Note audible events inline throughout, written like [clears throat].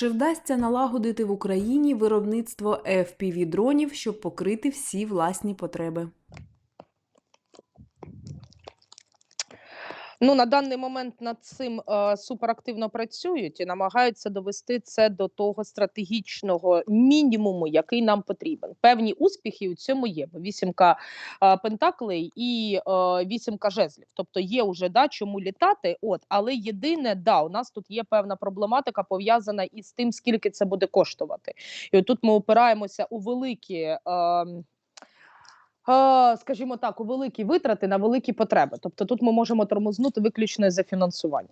Чи вдасться налагодити в Україні виробництво FPV-дронів, щоб покрити всі власні потреби? Ну, на даний момент над цим е, суперактивно працюють і намагаються довести це до того стратегічного мінімуму, який нам потрібен. Певні успіхи у цьому є. Вісімка е, пентаклей і е, вісімка жезлів. Тобто є вже да, чому літати. От, але єдине, да, у нас тут є певна проблематика пов'язана із тим, скільки це буде коштувати. І тут ми опираємося у великі. Е, скажімо так, у великі витрати на великі потреби. Тобто тут ми можемо тормознути виключно за фінансування.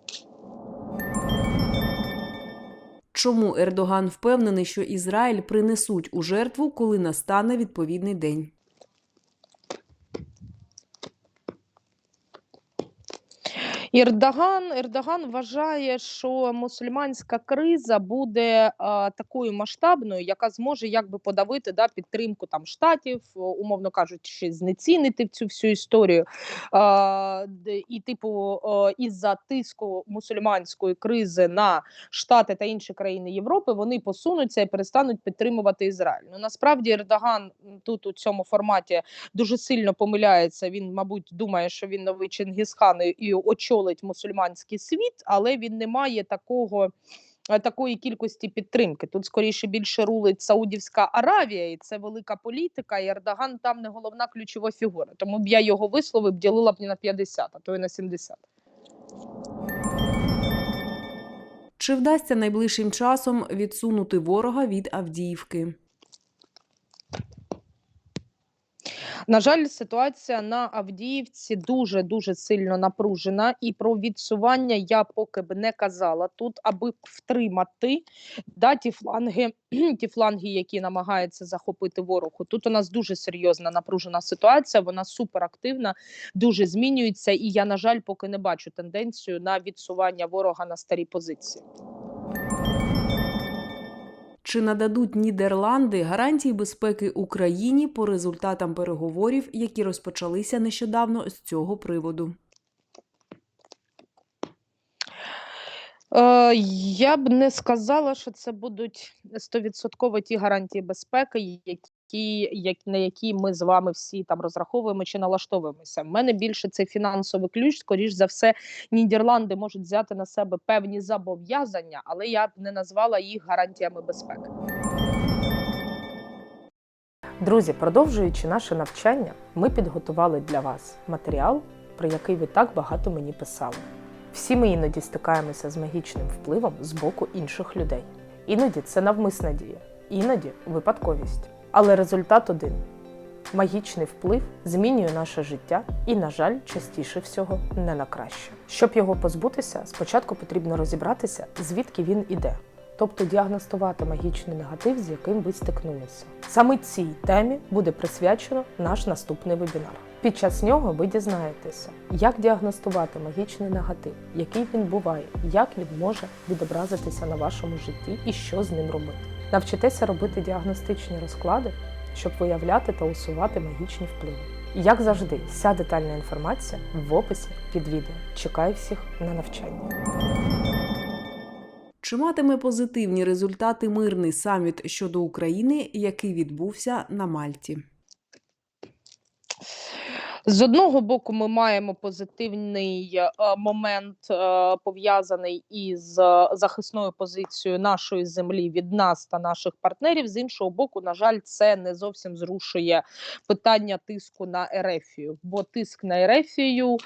Чому Ердоган впевнений, що Ізраїль принесуть у жертву, коли настане відповідний день? Ердоган, Ердоган вважає, що мусульманська криза буде а, такою масштабною, яка зможе якби подавити да, підтримку там штатів, умовно кажучи, знецінити цю всю історію. А, і, типу, із-за тиску мусульманської кризи на Штати та інші країни Європи вони посунуться і перестануть підтримувати Ізраїль. Ну насправді Ердоган тут у цьому форматі дуже сильно помиляється. Він, мабуть, думає, що він новий Чингісхан і- і очолить мусульманський світ, але він не має такого. е, Такої кількості підтримки тут скоріше більше рулить Саудівська Аравія, і це велика політика. І Ердоган там не головна ключова фігура. Тому б я його вислови б ділила б не на 50, а то й на 70. Чи вдасться найближчим часом відсунути ворога від Авдіївки? На жаль, ситуація на Авдіївці дуже дуже сильно напружена, і про відсування я поки б не казала тут, аби втримати да, ті фланги, [clears throat] ті фланги, які намагаються захопити ворогу. Тут у нас дуже серйозна напружена ситуація. Вона суперактивна, дуже змінюється. І я, на жаль, поки не бачу тенденцію на відсування ворога на старі позиції. Чи нададуть Нідерланди гарантії безпеки Україні по результатам переговорів, які розпочалися нещодавно з цього приводу? Е, я б не сказала, що це будуть стовідсотково ті гарантії безпеки, які, як, на які ми з вами всі там розраховуємо чи налаштовуємося. В мене більше це фінансовий ключ. Скоріш за все, Нідерланди можуть взяти на себе певні зобов'язання, але я б не назвала їх гарантіями безпеки. Друзі, продовжуючи наше навчання, ми підготували для вас матеріал, про який ви так багато мені писали. Всі ми іноді стикаємося з магічним впливом з боку інших людей. Іноді це навмисна дія, іноді випадковість. Але результат один: магічний вплив змінює наше життя і, на жаль, частіше всього не на краще. Щоб його позбутися, спочатку потрібно розібратися, звідки він іде, тобто діагностувати магічний негатив, з яким ви стикнулися. Саме цій темі буде присвячено наш наступний вебінар. Під час нього ви дізнаєтеся, як діагностувати магічний негатив, який він буває, як він може відобразитися на вашому житті і що з ним робити. Навчитеся робити діагностичні розклади, щоб виявляти та усувати магічні впливи. Як завжди, вся детальна інформація в описі під відео. Чекаю всіх на навчання. Чи матиме позитивні результати мирний саміт щодо України, який відбувся на Мальті? З одного боку, ми маємо позитивний е, момент е, пов'язаний із е, захисною позицією нашої землі від нас та наших партнерів. З іншого боку, на жаль, це не зовсім зрушує питання тиску на Ерефію, бо тиск на Ерефію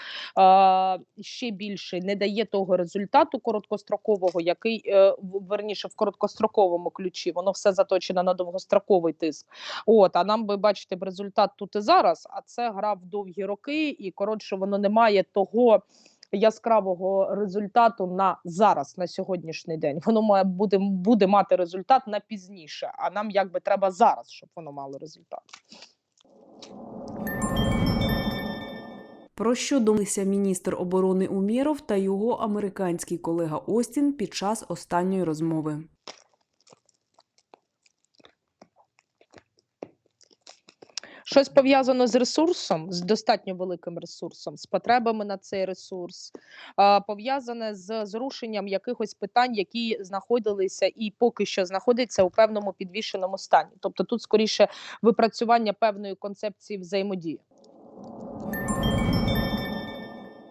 ще більше не дає того результату короткострокового, який верніше в короткостроковому ключі. Воно все заточено на довгостроковий тиск. От, а нам би бачити б результат тут і зараз. А це гра в довгі роки, і коротше, воно не має того. Яскравого результату на зараз, на сьогоднішній день. Воно має буде, буде мати результат на пізніше. А нам якби треба зараз, щоб воно мало результат. Про що домовилися міністр оборони Умєров та його американський колега Остін під час останньої розмови? Щось пов'язано з ресурсом, з достатньо великим ресурсом, з потребами на цей ресурс, пов'язане з зрушенням якихось питань, які знаходилися і поки що знаходяться у певному підвішеному стані. Тобто тут скоріше випрацювання певної концепції взаємодії.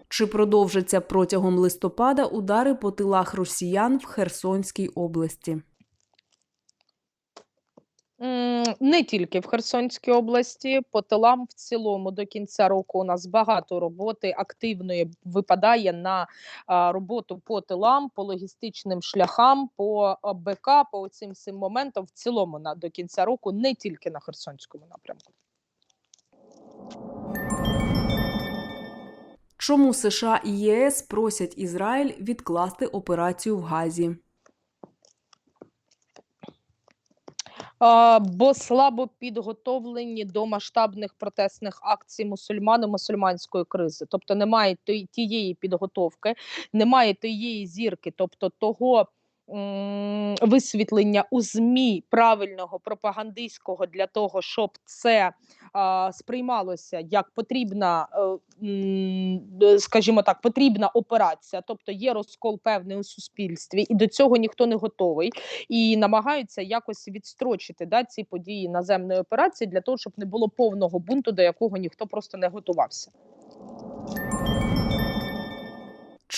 Чи продовжаться протягом листопада удари по тилах росіян в Херсонській області? М, Не тільки в Херсонській області, по тилам в цілому до кінця року у нас багато роботи активної випадає на роботу по тилам, по логістичним шляхам, по БК, по цим всім моментам в цілому на до кінця року, не тільки на Херсонському напрямку. Чому США і ЄС просять Ізраїль відкласти операцію в Газі? Бо слабо підготовлені до масштабних протестних акцій мусульман і мусульманської кризи. Тобто немає тієї підготовки, немає тієї зірки, тобто того висвітлення у ЗМІ правильного пропагандистського для того, щоб це а, сприймалося як потрібна, е, скажімо так, потрібна операція, тобто є розкол певний у суспільстві, і до цього ніхто не готовий і намагаються якось відстрочити да, ці події наземної операції для того, щоб не було повного бунту, до якого ніхто просто не готувався.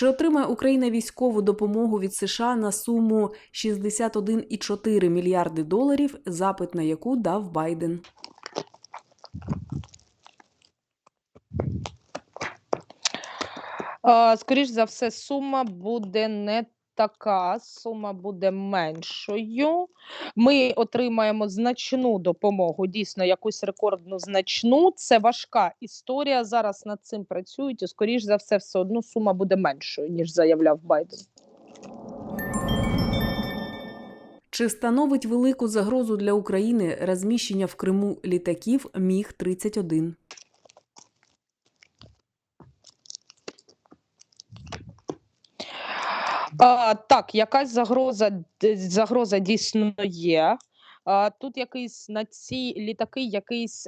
Чи отримає Україна військову допомогу від США на суму 61,4 мільярди доларів, запит на яку дав Байден? Скоріше Скоріш за все, сума буде не така, сума буде меншою. Ми отримаємо значну допомогу, дійсно, якусь рекордну значну. Це важка історія. Зараз над цим працюють, і скоріш за все, все одно сума буде меншою, ніж заявляв Байден. Чи становить велику загрозу для України розміщення в Криму літаків Міг 31 Так, якась загроза, загроза дійсно є. Тут якийсь на ці літаки якийсь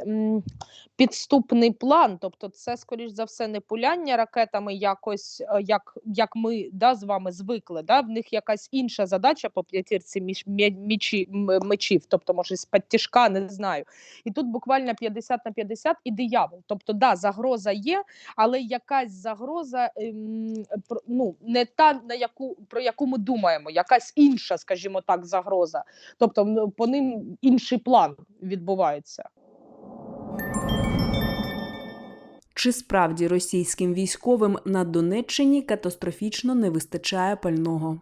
підступний план. Тобто, це, скоріш за все, не пуляння ракетами, якось е, як, як ми да, з вами звикли. Да? В них якась інша задача по п'ятірці мечів, тобто, може, з підтяжка, не знаю. І тут буквально 50 на 50 і диявол. Тобто, да, загроза є, але якась загроза ем, ну, не та, на яку, про яку ми думаємо, якась інша, скажімо так, загроза. Тобто по ним інший план відбувається. Чи справді російським військовим на Донеччині катастрофічно не вистачає пального?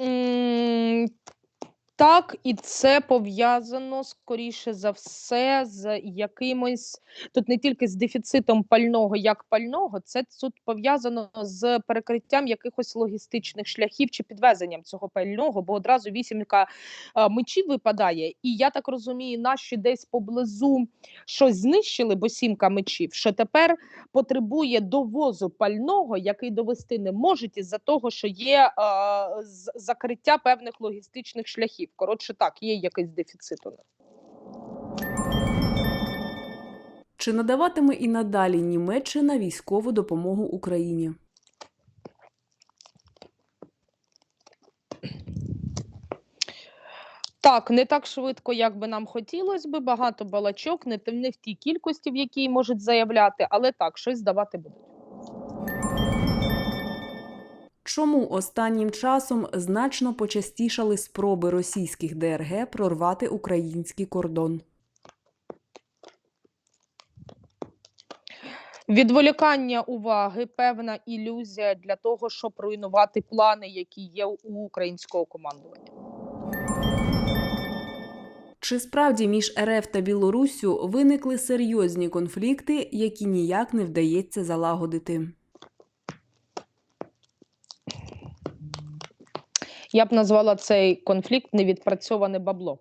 М, Так, і це пов'язано скоріше за все з якимось тут не тільки з дефіцитом пального як пального, це тут пов'язано з перекриттям якихось логістичних шляхів чи підвезенням цього пального, бо одразу вісімка мечів випадає. І я так розумію, наші десь поблизу щось знищили, бо сімка мечів, що тепер потребує довозу пального, який довести не можуть, із-за того, що є з- закриття певних логістичних шляхів. Коротше, так, є якийсь дефіцит у них. Чи надаватиме і надалі Німеччина військову допомогу Україні? Так, не так швидко, як би нам хотілося би. Багато балачок, не в тій кількості, в якій можуть заявляти, але так, щось давати будуть. Чому останнім часом значно почастішали спроби російських ДРГ прорвати український кордон? Відволікання уваги, певна ілюзія для того, щоб руйнувати плани, які є у українського командування. Чи справді між РФ та Білоруссю виникли серйозні конфлікти, які ніяк не вдається залагодити? Я б назвала цей конфлікт невідпрацьоване бабло.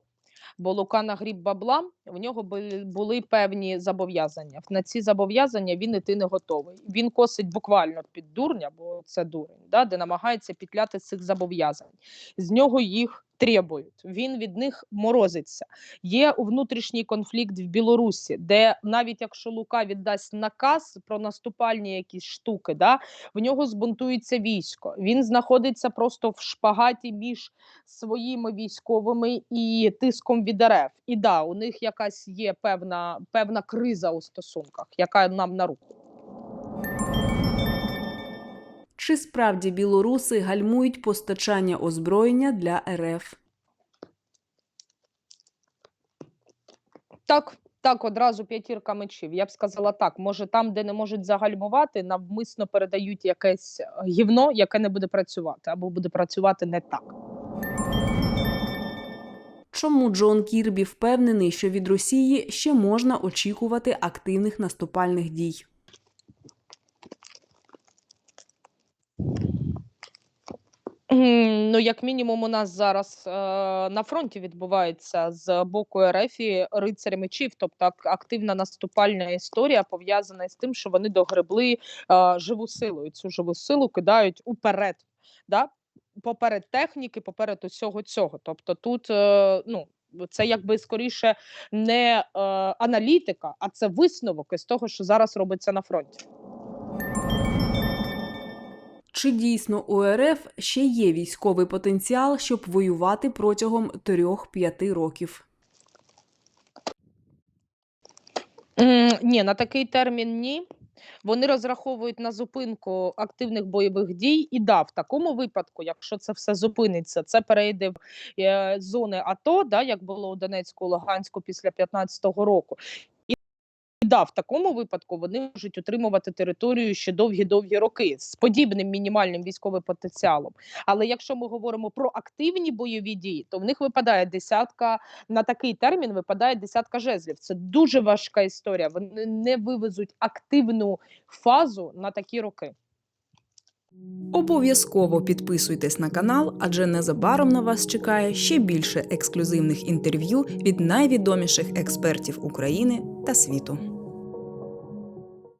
Бо Лука нагріб бабла, в нього були, певні зобов'язання. На ці зобов'язання він іти не готовий. Він косить буквально під дурня, бо це дурень, да, де намагається пітляти цих зобов'язань. З нього їх требують. Він від них морозиться. Є внутрішній конфлікт в Білорусі, де навіть якщо Лука віддасть наказ про наступальні якісь штуки, да, в нього збунтується військо. Він знаходиться просто в шпагаті між своїми військовими і тиском від РФ. І да, у них якась є певна, певна криза у стосунках, яка нам на руку. Чи справді білоруси гальмують постачання озброєння для РФ? Так, так, одразу п'ятірка мечів. Я б сказала так. Може, там, де не можуть загальмувати, навмисно передають якесь е, гівно, яке не буде працювати, або буде працювати не так. Чому Джон Кірбі впевнений, що від Росії ще можна очікувати активних наступальних дій? Ну, як мінімум, у нас зараз е, на фронті відбувається з боку РФ рицарі мечів, тобто активна наступальна історія пов'язана з тим, що вони догребли е, живу силу, і цю живу силу кидають уперед. Да? Поперед техніки, поперед усього цього. Тобто тут е, ну, це якби скоріше не е, аналітика, а це висновок із того, що зараз робиться на фронті. Чи дійсно у РФ ще є військовий потенціал, щоб воювати протягом 3-5 років? Ні, на такий термін ні. Вони розраховують на зупинку активних бойових дій, і да, в такому випадку, якщо це все зупиниться, це перейде в е, зони АТО, да, як було у Донецьку, Луганську після 15-го року. Да, в такому випадку вони можуть утримувати територію ще довгі-довгі роки з подібним мінімальним військовим потенціалом. Але якщо ми говоримо про активні бойові дії, то в них випадає десятка на такий термін випадає десятка жезлів. Це дуже важка історія. Вони не вивезуть активну фазу на такі роки. Обов'язково підписуйтесь на канал, адже незабаром на вас чекає ще більше ексклюзивних інтерв'ю від найвідоміших експертів України та світу.